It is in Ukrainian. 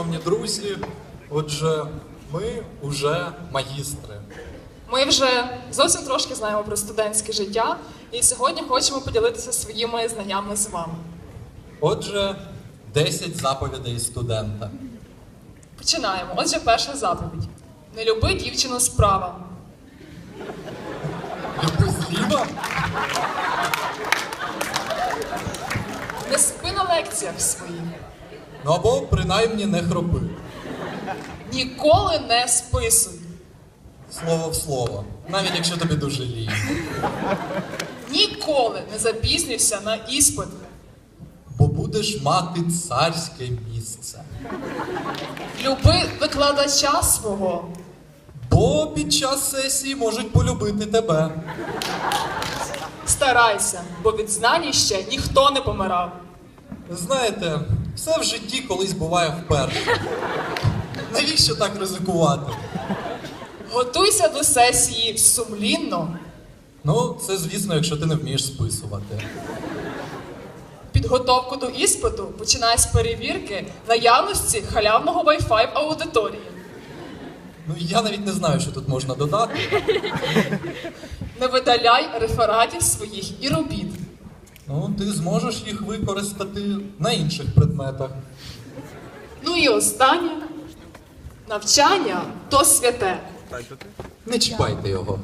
шановні друзі. Отже, ми вже магістри. Ми вже зовсім трошки знаємо про студентське життя, і сьогодні хочемо поділитися своїми знаннями з вами. Отже, 10 заповідей студента. Починаємо. Отже, перша заповідь: не люби дівчину справа. Люби зліва? Не спи на лекціях своїх. Ну або принаймні не хропи. Ніколи не списуй. Слово в слово. Навіть якщо тобі дуже лінь. Ніколи не запізнюйся на іспит. Бо будеш мати царське місце. Люби викладача свого. Бо під час сесії можуть полюбити тебе. Старайся, бо від знань ще ніхто не помирав. Знаєте, все в житті колись буває вперше. Навіщо так ризикувати? Готуйся до сесії сумлінно. Ну, це звісно, якщо ти не вмієш списувати. Підготовку до іспиту починай з перевірки наявності халявного Wi-Fi в аудиторії. Ну я навіть не знаю, що тут можна додати. Не видаляй рефератів своїх і робіт. Ну, ти зможеш їх використати на інших предметах. Ну і останнє. Навчання то святе. Не чіпайте його.